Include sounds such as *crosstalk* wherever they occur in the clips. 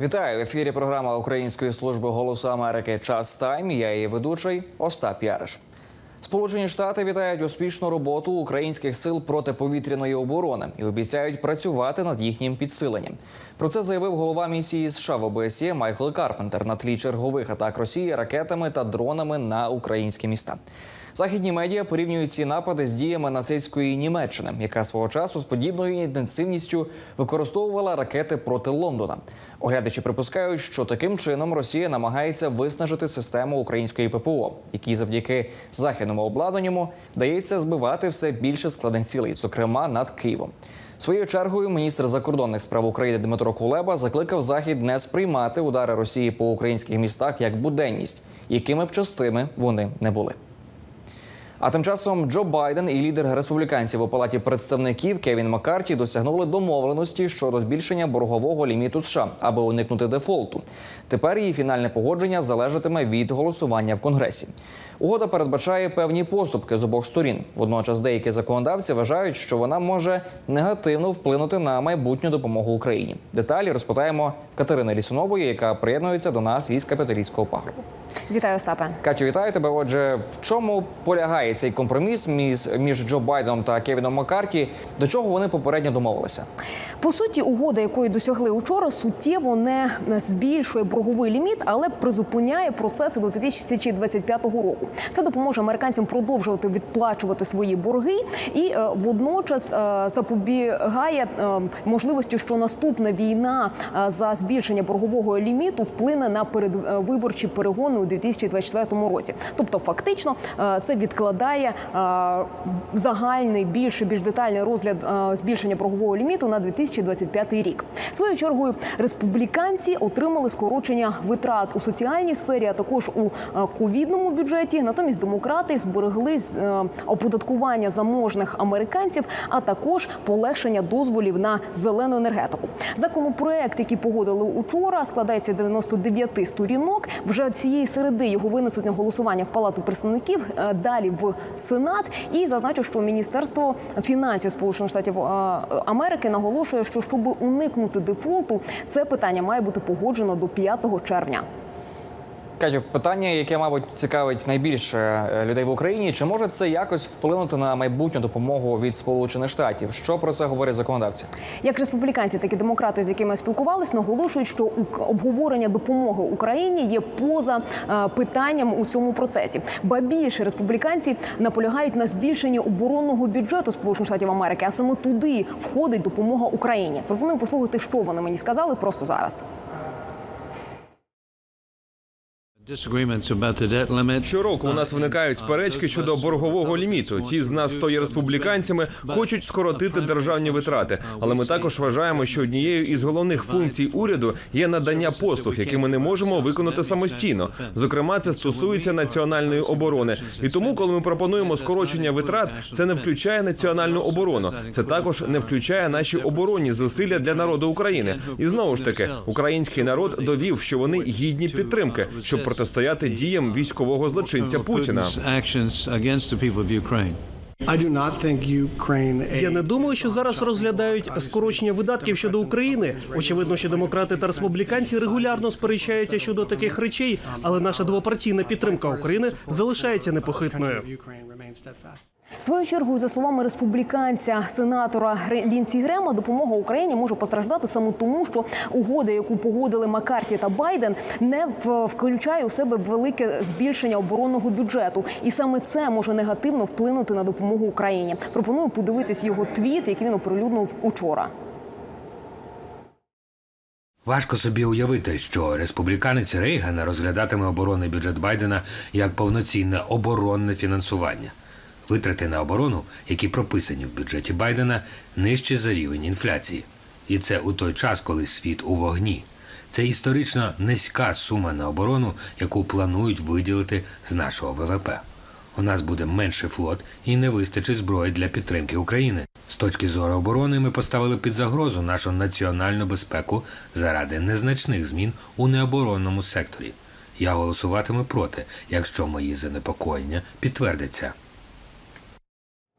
Вітаю в ефірі. Програма Української служби голосу Америки. Час тайм. Я її ведучий Остап Яриш. Сполучені Штати вітають успішну роботу українських сил протиповітряної оборони і обіцяють працювати над їхнім підсиленням. Про це заявив голова місії США в ОБСЄ Майкл Карпентер на тлі чергових атак Росії ракетами та дронами на українські міста. Західні медіа порівнюють ці напади з діями нацистської Німеччини, яка свого часу з подібною інтенсивністю використовувала ракети проти Лондона. Оглядачі припускають, що таким чином Росія намагається виснажити систему української ППО, якій завдяки західному обладнанню дається збивати все більше складних цілей, зокрема над Києвом. Своєю чергою міністр закордонних справ України Дмитро Кулеба закликав Захід не сприймати удари Росії по українських містах як буденність, якими б частими вони не були. А тим часом Джо Байден і лідер республіканців у палаті представників Кевін Маккарті досягнули домовленості щодо збільшення боргового ліміту США, аби уникнути дефолту. Тепер її фінальне погодження залежатиме від голосування в конгресі. Угода передбачає певні поступки з обох сторін. Водночас деякі законодавці вважають, що вона може негативно вплинути на майбутню допомогу Україні. Деталі розпитаємо Катерини Лісунової, яка приєднується до нас із капіталійського пагорбу. Вітаю, Остапе. Катю, вітаю тебе. Отже, в чому полягає цей компроміс між, між Джо Байденом та Кевіном Маккарті? До чого вони попередньо домовилися? По суті, угода, якої досягли учора, суттєво не збільшує борговий ліміт, але призупиняє процеси до 2025 року. Це допоможе американцям продовжувати відплачувати свої борги і е, водночас е, запобігає е, можливості, що наступна війна за збільшення боргового ліміту вплине на передвиборчі перегони у 2024 році. Тобто, фактично, це відкладає загальний більше більш детальний розгляд збільшення боргового ліміту на 2025 рік. Своєю чергою республіканці отримали скорочення витрат у соціальній сфері, а також у ковідному бюджеті. Натомість демократи зберегли е, оподаткування заможних американців, а також полегшення дозволів на зелену енергетику. Законопроект, який погодили учора, складається з 99 сторінок. Вже цієї середи його винесуть на голосування в Палату представників, е, далі в Сенат. І зазначу, що Міністерство фінансів Сполучених Штатів е, Америки наголошує, що щоб уникнути дефолту, це питання має бути погоджено до 5 червня. Катю, питання, яке, мабуть, цікавить найбільше е, людей в Україні, чи може це якось вплинути на майбутню допомогу від Сполучених Штатів? Що про це говорять законодавці? Як республіканці, так і демократи, з якими спілкувались, наголошують, що обговорення допомоги Україні є поза е, питанням у цьому процесі. Ба більше республіканці наполягають на збільшенні оборонного бюджету Сполучених Штатів Америки, а саме туди входить допомога Україні. Пропоную послухати, що вони мені сказали просто зараз. Щороку у нас виникають сперечки щодо боргового ліміту. Ті з нас, хто є республіканцями, хочуть скоротити державні витрати. Але ми також вважаємо, що однією із головних функцій уряду є надання послуг, які ми не можемо виконати самостійно. Зокрема, це стосується національної оборони. І тому, коли ми пропонуємо скорочення витрат, це не включає національну оборону. Це також не включає наші оборонні зусилля для народу України. І знову ж таки, український народ довів, що вони гідні підтримки, щоб протистояти діям військового злочинця Путіна. Я не думаю, що зараз розглядають скорочення видатків щодо України. Очевидно, що демократи та республіканці регулярно сперечаються щодо таких речей, але наша двопартійна підтримка України залишається непохитною. Steadfast. Свою чергу, за словами республіканця сенатора Лінці Грема, допомога Україні може постраждати саме тому, що угода, яку погодили Маккарті та Байден, не включає у себе велике збільшення оборонного бюджету, і саме це може негативно вплинути на допомогу Україні. Пропоную подивитись його твіт, який він оприлюднив учора. Важко собі уявити, що республіканець Рейгана розглядатиме оборонний бюджет Байдена як повноцінне оборонне фінансування. Витрати на оборону, які прописані в бюджеті Байдена, нижчі за рівень інфляції. І це у той час, коли світ у вогні. Це історично низька сума на оборону, яку планують виділити з нашого ВВП. У нас буде менший флот і не вистачить зброї для підтримки України. З точки зору оборони ми поставили під загрозу нашу національну безпеку заради незначних змін у необоронному секторі. Я голосуватиму проти, якщо мої занепокоєння підтвердяться.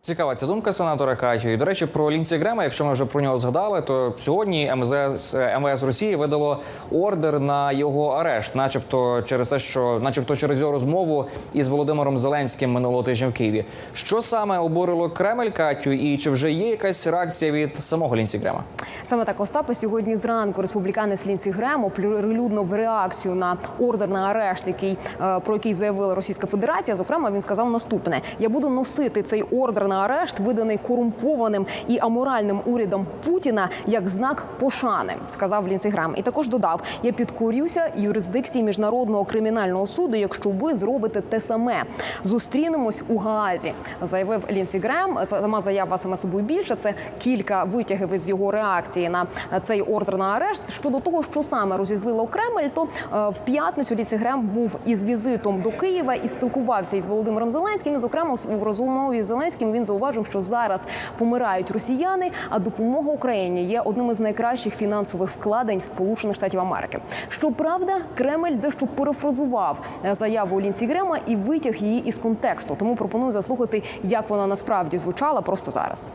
Цікава ця думка сенатора Катю. До речі, про Лінсі Грема, якщо ми вже про нього згадали, то сьогодні МЗС, МВС Росії видало ордер на його арешт, начебто через те, що, начебто, через його розмову із Володимиром Зеленським минулого тижня в Києві. Що саме обурило Кремль Катю, і чи вже є якась реакція від самого Лінсі Грема? Саме так Остапа сьогодні зранку республіканець Лінсі Грем оприлюднив реакцію на ордер на арешт, який е, про який заявила Російська Федерація. Зокрема, він сказав наступне: я буду носити цей ордер на арешт, виданий корумпованим і аморальним урядом Путіна, як знак пошани, сказав Лінсі Грем. І також додав: я підкорюся юрисдикції міжнародного кримінального суду, якщо ви зробите те саме. Зустрінемось у Гаазі, заявив Лінсі Грем. Сама заява саме собою більше. Це кілька витягів із його реакції на цей ордер на арешт. Щодо того, що саме розізлило Кремль, то е, в п'ятницю Лінсі Грем був із візитом до Києва і спілкувався із Володимиром Зеленським. Зокрема, в розмові з Зеленським він зауважив, що зараз помирають росіяни, а допомога Україні є одним із найкращих фінансових вкладень Сполучених Штатів Америки. Щоправда, Кремль дещо перефразував е, заяву Лінці Грема і витяг її із контексту. Тому пропоную заслухати, як вона насправді звучала просто зараз.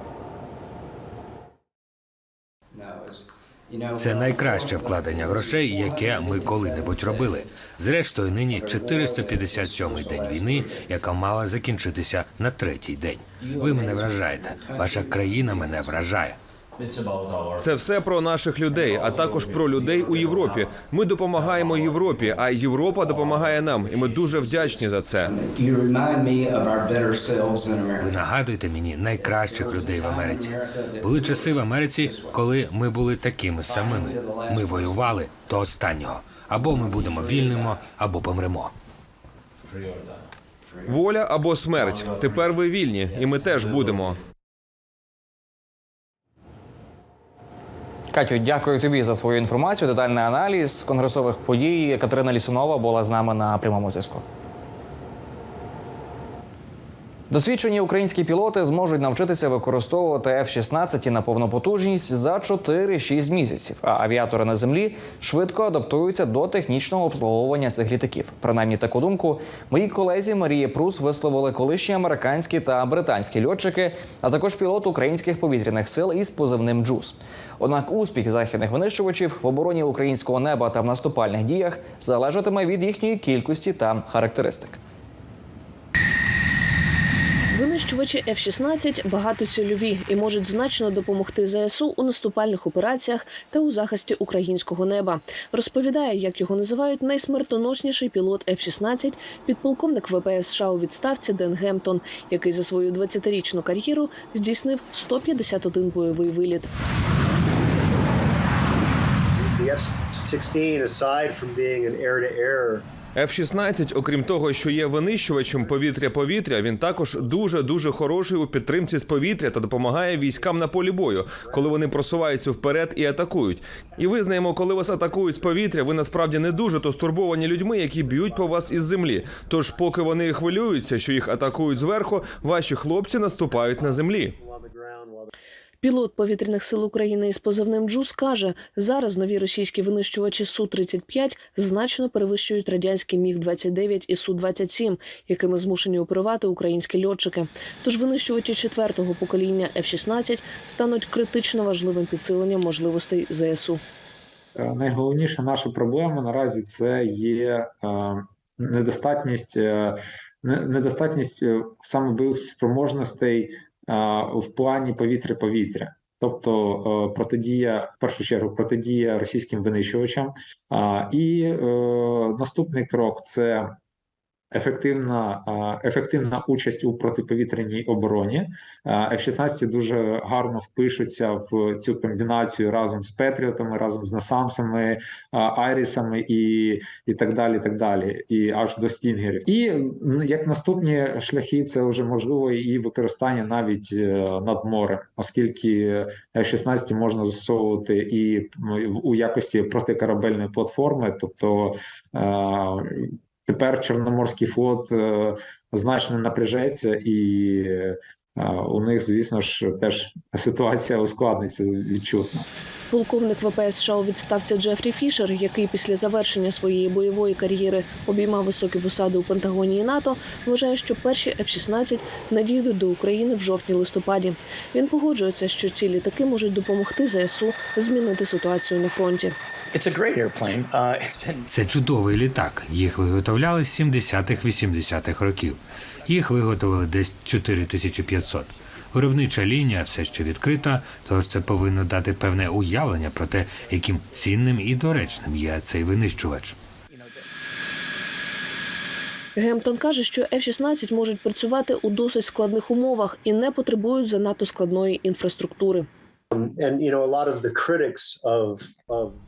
Це найкраще вкладення грошей, яке ми коли-небудь робили. Зрештою, нині 457-й день війни, яка мала закінчитися на третій день. Ви мене вражаєте. Ваша країна мене вражає. Це все про наших людей, а також про людей у Європі. Ми допомагаємо Європі, а Європа допомагає нам, і ми дуже вдячні за це. Нагадуєте мені найкращих людей в Америці. Були часи в Америці, коли ми були такими самими. Ми воювали до останнього. Або ми будемо вільними, або помремо. Воля або смерть. Тепер ви вільні, і ми теж будемо. Катю, дякую тобі за твою інформацію. Детальний аналіз конгресових подій. Катерина Лісунова була з нами на прямому зв'язку. Досвідчені українські пілоти зможуть навчитися використовувати F-16 на повну потужність за 4-6 місяців. А авіатори на землі швидко адаптуються до технічного обслуговування цих літаків. Принаймні таку думку мої колезі Марії Прус висловили колишні американські та британські льотчики, а також пілот українських повітряних сил із позивним Джус. Однак успіх західних винищувачів в обороні українського неба та в наступальних діях залежатиме від їхньої кількості та характеристик. Винищувачі F-16 багатоцільові і можуть значно допомогти ЗСУ у наступальних операціях та у захисті українського неба. Розповідає, як його називають найсмертоносніший пілот F-16, підполковник ВПС США у відставці Ден Гемптон, який за свою 20-річну кар'єру здійснив 151 бойовий виліт. The F-16, aside from being an air-to-air F-16, окрім того, що є винищувачем повітря-повітря, він також дуже дуже хороший у підтримці з повітря та допомагає військам на полі бою, коли вони просуваються вперед і атакують. І визнаємо, коли вас атакують з повітря, ви насправді не дуже то стурбовані людьми, які б'ють по вас із землі. Тож, поки вони хвилюються, що їх атакують зверху, ваші хлопці наступають на землі. Пілот повітряних сил України із позивним Джус каже, зараз нові російські винищувачі Су-35 значно перевищують радянські Міг-29 і Су-27, якими змушені оперувати українські льотчики. Тож винищувачі четвертого покоління F-16 стануть критично важливим підсиленням можливостей ЗСУ. Е, Найголовніша наша проблема наразі це є е, недостатність, е, недостатність саме бойових спроможностей в плані повітря-повітря. Тобто е, протидія, в першу чергу, протидія російським винищувачам. І е, наступний крок це ефективна, е, ефективна участь у протиповітряній обороні. Е, F-16 дуже гарно впишуться в цю комбінацію разом з Петріотами, разом з Насамсами, е, Айрісами і, і так далі. так далі, І аж до Стінгерів. І як наступні шляхи, це вже можливо і використання навіть над морем, оскільки F-16 можна застосовувати і у якості протикорабельної платформи, тобто. Тепер Чорноморський флот е, значно напряжеться і е, у них, звісно ж, теж ситуація ускладниться відчутно. Полковник ВПС США у відставці Джефрі Фішер, який після завершення своєї бойової кар'єри обіймав високі посади у Пентагоні і НАТО, вважає, що перші F-16 надійдуть до України в жовтні-листопаді. Він погоджується, що ці літаки можуть допомогти ЗСУ змінити ситуацію на фронті. It's a great airplane. Uh, it's been Це чудовий літак. Їх виготовляли з 70-х-80-х років. Їх виготовили десь 4500. Виробнича лінія все ще відкрита, тож це повинно дати певне уявлення про те, яким цінним і доречним є цей винищувач. Гемптон каже, що F-16 можуть працювати у досить складних умовах і не потребують занадто складної інфраструктури.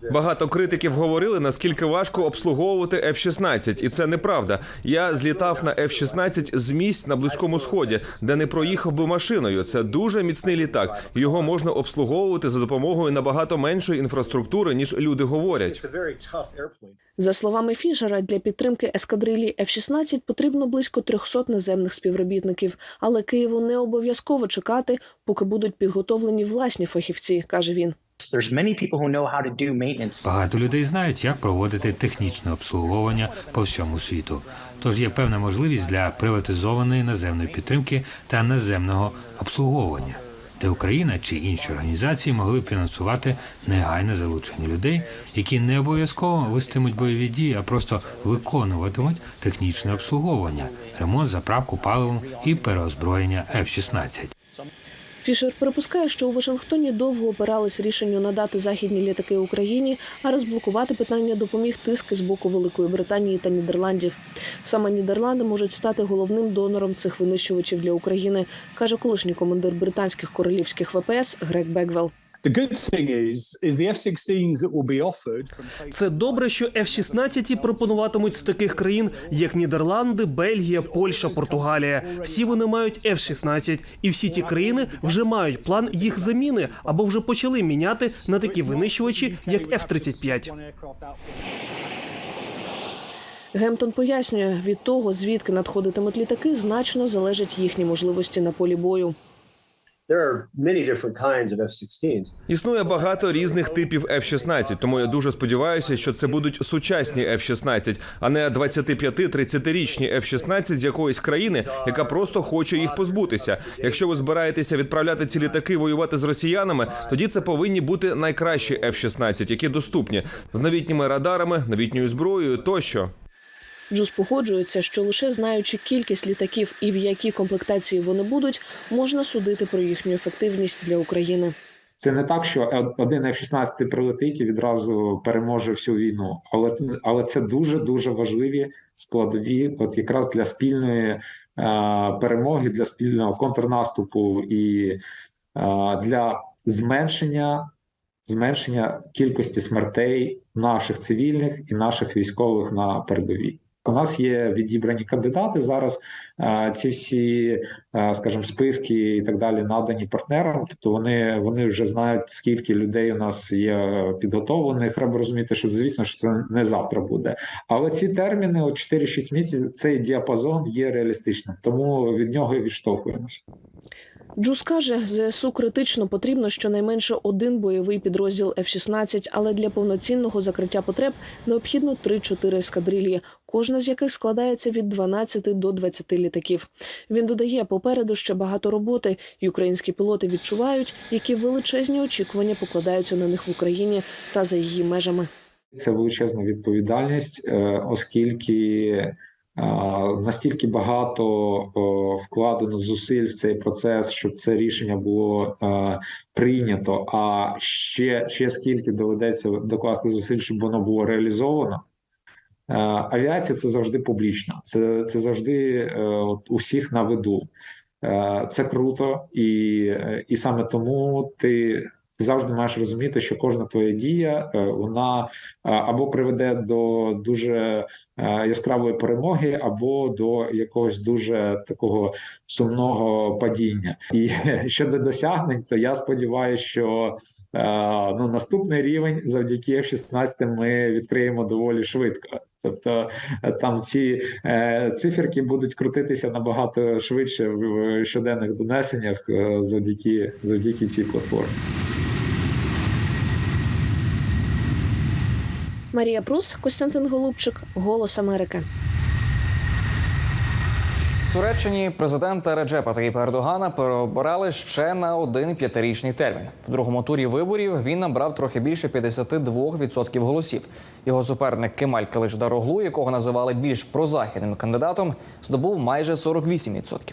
This Багато критиків говорили, наскільки важко обслуговувати F-16, і це неправда. Я злітав на F-16 з місць на близькому сході, де не проїхав би машиною. Це дуже міцний літак. Його можна обслуговувати за допомогою набагато меншої інфраструктури, ніж люди говорять. За словами Фішера, для підтримки ескадрилі F-16 потрібно близько 300 наземних співробітників, але Києву не обов'язково чекати, поки будуть підготовлені власні фахівці, каже він. Багато людей знають, як проводити технічне обслуговування по всьому світу. Тож є певна можливість для приватизованої наземної підтримки та наземного обслуговування, де Україна чи інші організації могли б фінансувати негайне залучення людей, які не обов'язково вестимуть бойові дії, а просто виконуватимуть технічне обслуговування, ремонт, заправку паливом і переозброєння F-16. Фішер припускає, що у Вашингтоні довго опирались рішенню надати західні літаки Україні, а розблокувати питання допоміг тиск з боку Великої Британії та Нідерландів. Саме Нідерланди можуть стати головним донором цих винищувачів для України, каже колишній командир британських королівських ВПС Грег Беквелл. Це добре, що F-16 пропонуватимуть з таких країн, як Нідерланди, Бельгія, Польща, Португалія. Всі вони мають F-16, і всі ті країни вже мають план їх заміни або вже почали міняти на такі винищувачі, як F-35. Гемптон пояснює, від того, звідки надходитимуть літаки, значно залежать їхні можливості на полі бою. Існує багато різних типів F-16, тому я дуже сподіваюся, що це будуть сучасні F-16, а не 25-30-річні F-16 з якоїсь країни, яка просто хоче їх позбутися. Якщо ви збираєтеся відправляти ці літаки воювати з росіянами, тоді це повинні бути найкращі F-16, які доступні з новітніми радарами, новітньою зброєю тощо. Джус погоджується, що лише знаючи кількість літаків і в якій комплектації вони будуть, можна судити про їхню ефективність для України. Це не так, що один F-16 прилетить і відразу переможе всю війну, але але це дуже дуже важливі складові, от якраз для спільної е, перемоги, для спільного контрнаступу і е, для зменшення зменшення кількості смертей наших цивільних і наших військових на передовій. Нас є відібрані кандидати зараз. Ці всі, скажімо, списки і так далі надані партнерам. Тобто вони вони вже знають, скільки людей у нас є підготовлених. Треба розуміти, що звісно, що це не завтра буде. Але ці терміни, от 4-6 місяців, цей діапазон є реалістичним, тому від нього і відштовхуємося. Джус каже, ЗСУ критично потрібно щонайменше один бойовий підрозділ F-16, але для повноцінного закриття потреб необхідно 3-4 ескадрилії, кожна з яких складається від 12 до 20 літаків. Він додає, попереду ще багато роботи, і українські пілоти відчувають, які величезні очікування покладаються на них в Україні та за її межами. Це величезна відповідальність, е, оскільки настільки багато вкладено зусиль в цей процес, щоб це рішення було е, прийнято. А ще, ще скільки доведеться докласти зусиль, щоб воно було реалізовано. Е, Авіація це завжди публічна, це, це завжди е, от, у всіх на виду. Це круто, і, і саме тому ти завжди маєш розуміти, що кожна твоя дія е, вона е, або приведе до дуже е, яскравої перемоги, або до якогось дуже такого сумного падіння. І *laughs* щодо досягнень, то я сподіваюся, що ну наступний рівень завдяки F-16 ми відкриємо доволі швидко. Тобто там ці е, циферки будуть крутитися набагато швидше в щоденних донесеннях завдяки завдяки цій платформі. Марія Прус, Костянтин Голубчик, Голос Америки. Туреччині президента Реджепа Таїпа Ердогана переобирали ще на один п'ятирічний термін. В другому турі виборів він набрав трохи більше 52% голосів. Його суперник Кемаль Калиш Дароглу, якого називали більш прозахідним кандидатом, здобув майже 48%.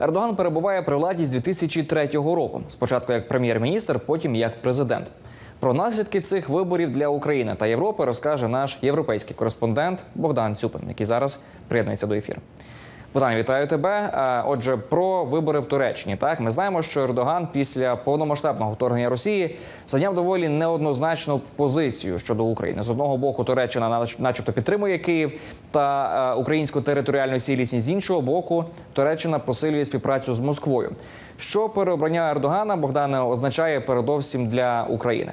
Ердоган перебуває при владі з 2003 року. Спочатку як прем'єр-міністр, потім як президент. Про наслідки цих виборів для України та Європи розкаже наш європейський кореспондент Богдан Цюпин, який зараз приєднується до ефіру. Богдан, вітаю тебе. Отже, про вибори в Туреччині. Так, ми знаємо, що Ердоган після повномасштабного вторгнення Росії зайняв доволі неоднозначну позицію щодо України. З одного боку, Туреччина, начебто, підтримує Київ та е, українську територіальну цілісність. З іншого боку, Туреччина посилює співпрацю з Москвою. Що переобрання Ердогана Богдане означає передовсім для України?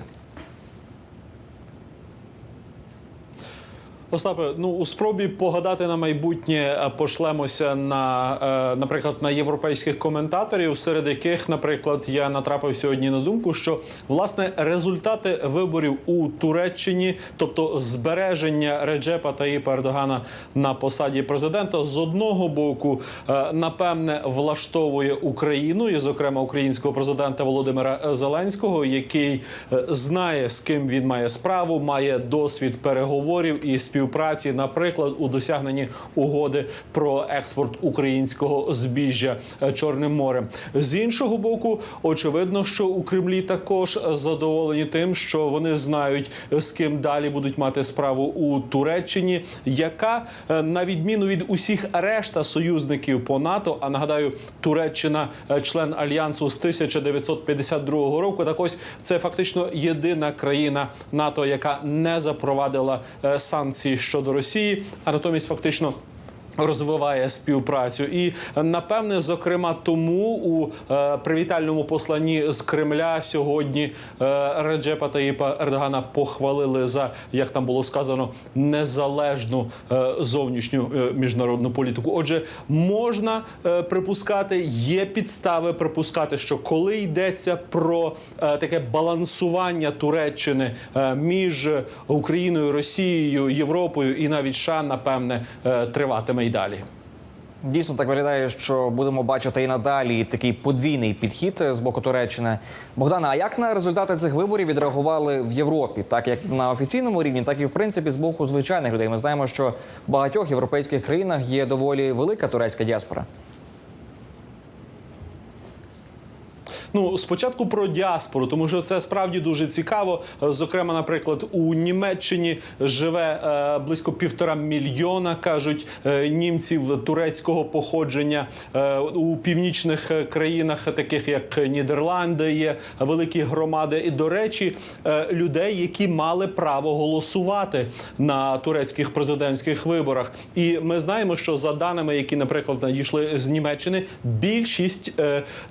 Остапе, ну у спробі погадати на майбутнє е, пошлемося на, е, наприклад, на європейських коментаторів, серед яких, наприклад, я натрапив сьогодні на думку, що власне результати виборів у Туреччині, тобто збереження Реджепа Таїпа Ердогана на посаді президента, з одного боку, е, напевне, влаштовує Україну, і, зокрема, українського президента Володимира Зеленського, який знає, з ким він має справу, має досвід переговорів і співпраці, наприклад, у досягненні угоди про експорт українського збіжжя е, Чорним морем. З іншого боку, очевидно, що у Кремлі також задоволені тим, що вони знають, з ким далі будуть мати справу у Туреччині, яка е, на відміну від усіх решта союзників по НАТО, а нагадаю, Туреччина е, член альянсу з 1952 року. Так ось це фактично єдина країна НАТО, яка не запровадила е, санкції щодо Росії, а натомість фактично. Розвиває співпрацю, і напевне, зокрема, тому у е, привітальному посланні з Кремля сьогодні е, Реджепа Таїпа Ердогана похвалили за як там було сказано незалежну е, зовнішню е, міжнародну політику. Отже, можна е, припускати, є підстави припускати, що коли йдеться про е, таке балансування Туреччини е, між Україною, Росією, Європою і навіть США, напевне, е, триватиме й далі. Дійсно так виглядає, що будемо бачити і надалі такий подвійний підхід з боку Туреччини. Богдана, а як на результати цих виборів відреагували в Європі, так як на офіційному рівні, так і в принципі з боку звичайних людей? Ми знаємо, що в багатьох європейських країнах є доволі велика турецька діаспора. Ну, спочатку про діаспору, тому що це справді дуже цікаво. Е, Зокрема, наприклад, у Німеччині живе е, близько півтора мільйона, кажуть е, німців турецького походження. У північних країнах, таких як Нідерланди, є великі громади. І до речі, людей, які мали право голосувати на турецьких президентських виборах. І ми знаємо, що за даними, які, наприклад, надійшли з Німеччини, більшість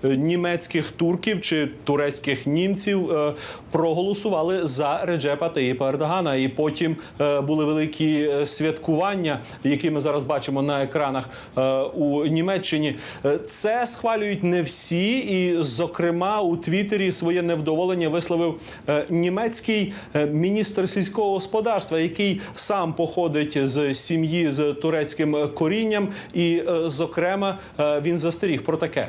німецьких турків чи турецьких німців е, проголосували за Реджепа Таїпа Ердогана. І потім е, були великі е, святкування, які ми зараз бачимо на екранах у Німеччині. Це схвалюють не всі, і, зокрема, у Твіттері своє невдоволення висловив німецький міністр сільського господарства, який сам походить з сім'ї з турецьким корінням, і, зокрема, він застеріг про таке.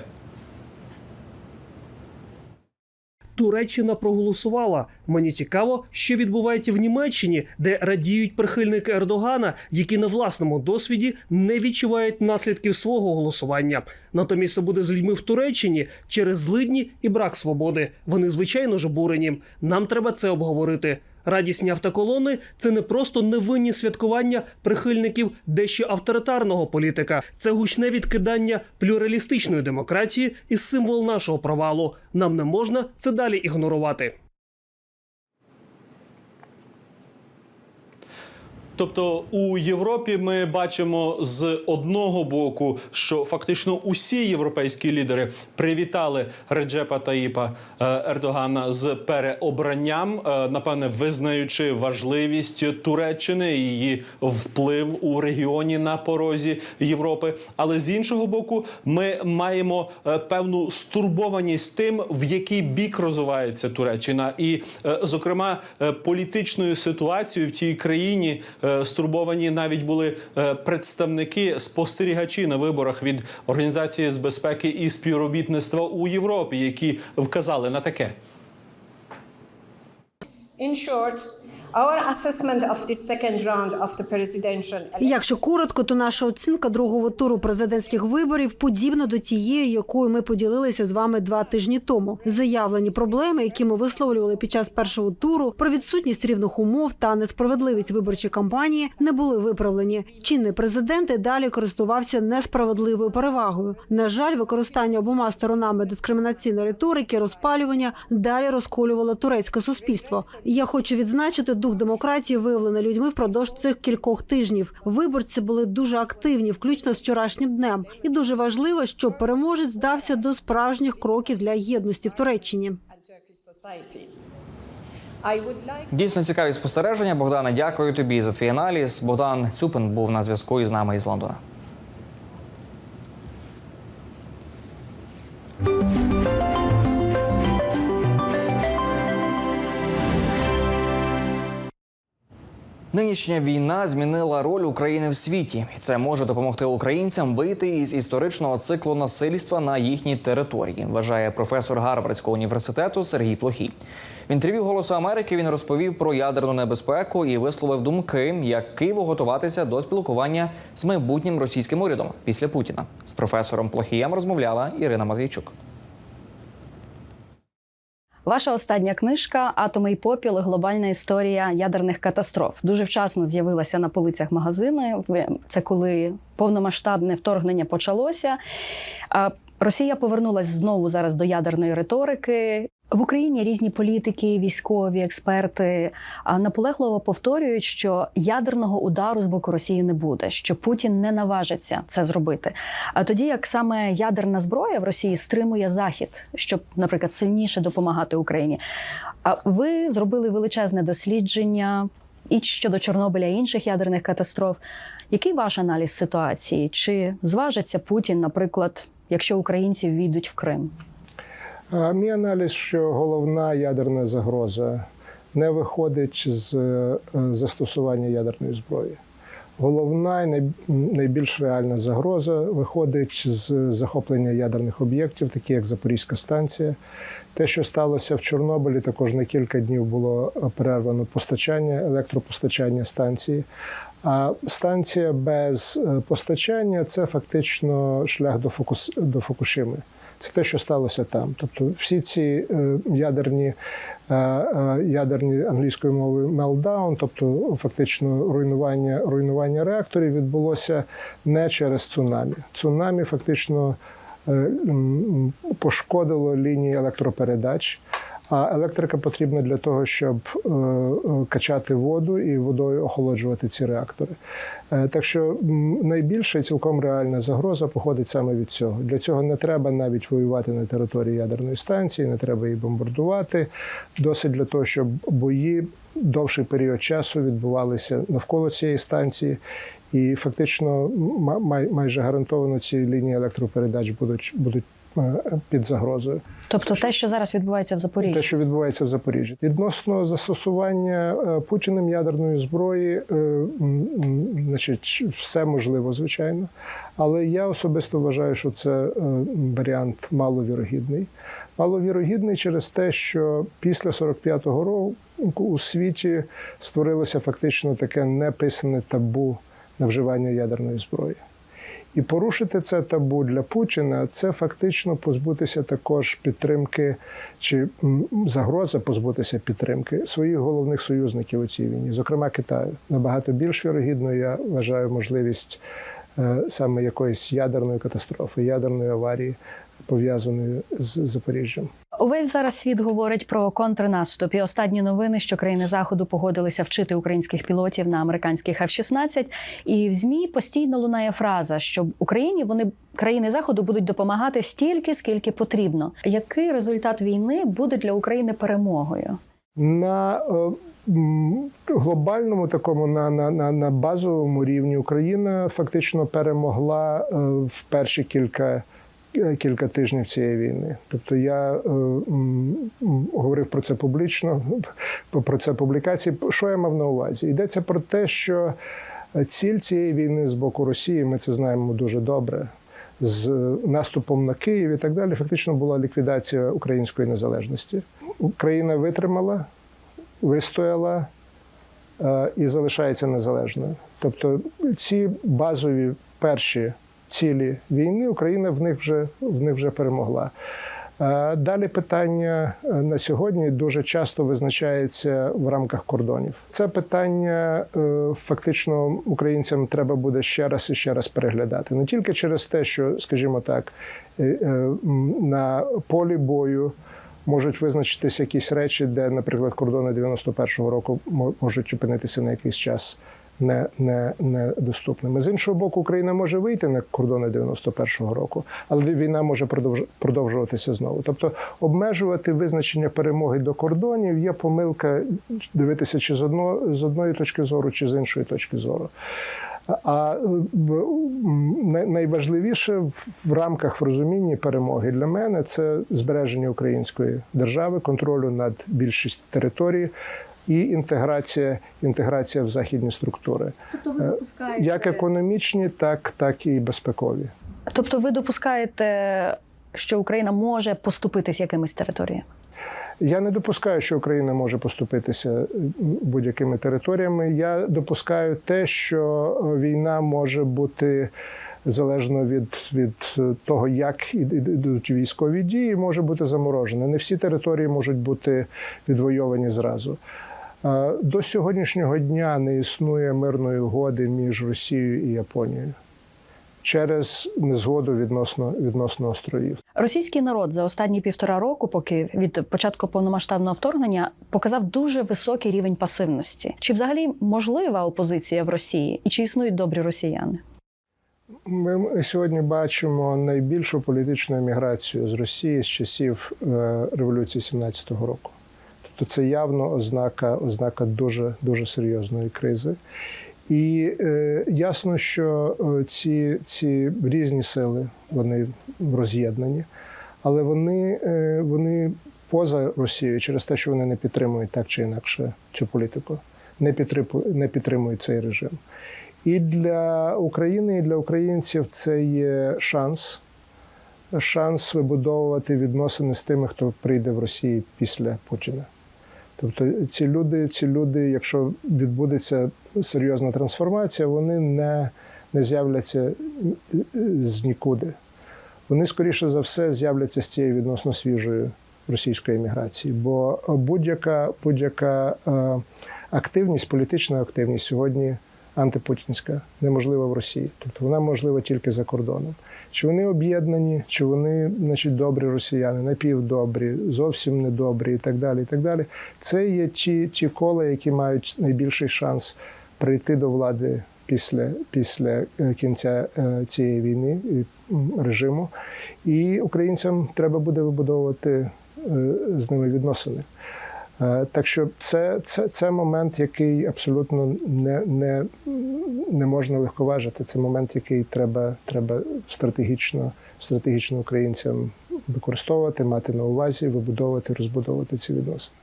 Туреччина проголосувала. Мені цікаво, що відбувається в Німеччині, де радіють прихильники Ердогана, які на власному досвіді не відчувають наслідків свого голосування. Натомість це буде з людьми в Туреччині через злидні і брак свободи. Вони звичайно ж обурені. Нам треба це обговорити. Радісні автоколони це не просто невинні святкування прихильників дещо авторитарного політика. Це гучне відкидання плюралістичної демократії і символ нашого провалу. Нам не можна це далі ігнорувати. Тобто у Європі ми бачимо з одного боку, що фактично усі європейські лідери привітали Реджепа Таїпа е, Ердогана з переобранням, е, напевне, визнаючи важливість Туреччини і її вплив у регіоні на порозі Європи. Але з іншого боку, ми маємо е, певну стурбованість тим, в який бік розвивається Туреччина, і, зокрема, політичною ситуацією в тій країні стурбовані навіть були е, представники спостерігачі на виборах від організації з безпеки і співробітництва у Європі, які вказали на таке. In short, Якщо коротко, то наша оцінка другого туру президентських виборів подібна до тієї, якою ми поділилися з вами два тижні тому. Заявлені проблеми, які ми висловлювали під час першого туру, про відсутність рівних умов та несправедливість виборчої кампанії не були виправлені. Чинний президент і далі користувався несправедливою перевагою. На жаль, використання обома сторонами дискримінаційної риторики, розпалювання далі розколювало турецьке суспільство. Я хочу відзначити дух демократії, виявлений людьми впродовж цих кількох тижнів. Виборці були дуже активні, включно з вчорашнім днем, і дуже важливо, що переможець здався до справжніх кроків для єдності в Туреччині. Дійсно цікаві спостереження. Богдана, дякую тобі за твій аналіз. Богдан Цюпин був на зв'язку із нами із Лондона. Нинішня війна змінила роль України в світі, і це може допомогти українцям вийти із історичного циклу насильства на їхній території, вважає професор Гарвардського університету Сергій Плохій. В інтерв'ю Голосу Америки він розповів про ядерну небезпеку і висловив думки, як Києву готуватися до спілкування з майбутнім російським урядом після Путіна. З професором Плохієм розмовляла Ірина Матвійчук. Ваша остання книжка Атоми і попіл. Глобальна історія ядерних катастроф дуже вчасно з'явилася на полицях магазину. Це коли повномасштабне вторгнення почалося. Росія повернулася знову зараз до ядерної риторики. В Україні різні політики, військові експерти наполегливо повторюють, що ядерного удару з боку Росії не буде, що Путін не наважиться це зробити. А тоді як саме ядерна зброя в Росії стримує захід, щоб, наприклад, сильніше допомагати Україні. А ви зробили величезне дослідження і щодо Чорнобиля і інших ядерних катастроф. Який ваш аналіз ситуації? Чи зважиться Путін, наприклад, якщо українці війдуть в Крим? Мій аналіз, що головна ядерна загроза не виходить з е, застосування ядерної зброї. Головна і найбільш реальна загроза виходить з захоплення ядерних об'єктів, такі як Запорізька станція. Те, що сталося в Чорнобилі, також на кілька днів було перервано постачання, електропостачання станції. А станція без е, постачання це фактично шлях до Фукушими. Це те, що сталося там. Тобто, всі ці е, ядерні е, е, ядерні англійською мовою мелдаун, тобто фактично руйнування руйнування реакторів, відбулося не через цунамі. Цунамі фактично пошкодило лінії електропередач. А електрика потрібна для того, щоб е, е, качати воду і водою охолоджувати ці реактори. Е, Так що найбільша цілком реальна загроза походить саме від цього. Для цього не треба навіть воювати на території ядерної станції, не треба її бомбардувати. Досить для того, щоб бої довший період часу відбувалися навколо цієї станції. І фактично майже гарантовано ці лінії електропередач будуть, будуть під загрозою. Тобто, те, що зараз відбувається в Запоріжжі, Те, що відбувається в Запоріжжі, відносно застосування е, Путіним ядерної зброї, е, значить, все можливо, звичайно. Але я особисто вважаю, що це е, варіант маловірогідний. Маловірогідний через те, що після 45-го року у світі створилося фактично таке неписане табу на вживання ядерної зброї. І порушити це табу для Путіна це фактично позбутися також підтримки чи загроза позбутися підтримки своїх головних союзників у цій війні, зокрема Китаю. Набагато більш вірогідною я вважаю можливість е, саме якоїсь ядерної катастрофи, ядерної аварії, пов'язаної з Запоріжжям. Увесь зараз світ говорить про контрнаступ. І останні новини, що країни заходу погодилися вчити українських пілотів на американських F-16. І в змі постійно лунає фраза, що Україні вони країни заходу будуть допомагати стільки, скільки потрібно. Який результат війни буде для України перемогою? На е, глобальному такому на, на, на, на базовому рівні Україна фактично перемогла е, в перші кілька. Кілька тижнів цієї війни. Тобто я е, говорив про це публічно, *laughs* про це публікації. Що я мав на увазі? Йдеться про те, що ціль цієї війни з боку Росії, ми це знаємо дуже добре, з наступом на Київ і так далі, фактично була ліквідація української незалежності. Україна витримала, вистояла е, і залишається незалежною. Тобто ці базові перші цілі війни Україна в них вже в них вже перемогла. Е, Далі питання е, на сьогодні дуже часто визначається в рамках кордонів. Це питання е, фактично українцям треба буде ще раз і ще раз переглядати. Не тільки через те, що, скажімо так, на полі бою можуть визначитися якісь речі, де, наприклад, кордони 91-го року мо- можуть опинитися на якийсь час не, не, недоступними. З іншого боку, Україна може вийти на кордони 91-го року, але війна може продовж- продовжуватися знову. Тобто обмежувати визначення перемоги до кордонів є помилка дивитися чи з одного з одної точки зору, чи з іншої точки зору. А найважливіше в- рамках в розумінні перемоги для мене це збереження української держави, контролю над більшість території і інтеграція, інтеграція в західні структури, Тобто ви Е, допускаєте як економічні, так, так і безпекові. Тобто, ви допускаєте, що Україна може поступитись якимись територіями? Я не допускаю, що Україна може поступитися е, будь-якими територіями. Я допускаю те, що війна може бути залежно від, від того, як ідуть військові дії, може бути заморожена. Не всі території можуть бути відвойовані зразу. До сьогоднішнього дня не існує мирної угоди між Росією і Японією через незгоду відносно, відносно островів. Російський народ за останні півтора року, поки від початку повномасштабного вторгнення, показав дуже високий рівень пасивності. Чи взагалі можлива опозиція в Росії, і чи існують добрі росіяни? Ми сьогодні бачимо найбільшу політичну еміграцію з Росії з часів е, революції 17-го року. Тобто це явно ознака, ознака дуже, дуже серйозної кризи. І е, ясно, що е, ці, ці різні сили вони роз'єднані, але вони, е, вони поза Росією через те, що вони не підтримують так чи інакше цю політику, не підтримують, не підтримують цей режим. І для України, і для українців це є шанс, шанс вибудовувати відносини з тими, хто прийде в Росії після Путіна. Тобто ці люди, ці люди, якщо відбудеться серйозна трансформація, вони не, не з'являться з нікуди. Вони, скоріше за все, з'являться з цієї відносно свіжої російської еміграції. Бо будь-яка будь-яка е, активність, політична активність сьогодні антипутінська, неможлива в Росії. Тобто вона можлива тільки за кордоном. Чи вони об'єднані, чи вони, значить, добрі росіяни, напівдобрі, зовсім недобрі і так далі. і так далі. Це є ті, ті кола, які мають найбільший шанс прийти до влади після, після е, кінця е, цієї війни і режиму. І українцям треба буде вибудовувати е, з ними відносини. Е, Так що це, це, це момент, який абсолютно не, не, не можна легковажити. Це момент, який треба, треба стратегічно, стратегічно українцям використовувати, мати на увазі, вибудовувати, розбудовувати ці відносини.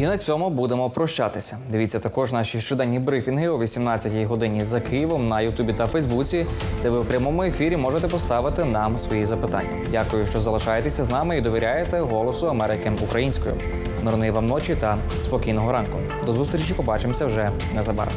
І на цьому будемо прощатися. Дивіться також наші щоденні брифінги о 18-й годині за Києвом на Ютубі та Фейсбуці, де ви в прямому ефірі можете поставити нам свої запитання. Дякую, що залишаєтеся з нами і довіряєте голосу Америки українською. Мирної вам ночі та спокійного ранку. До зустрічі. Побачимося вже незабаром.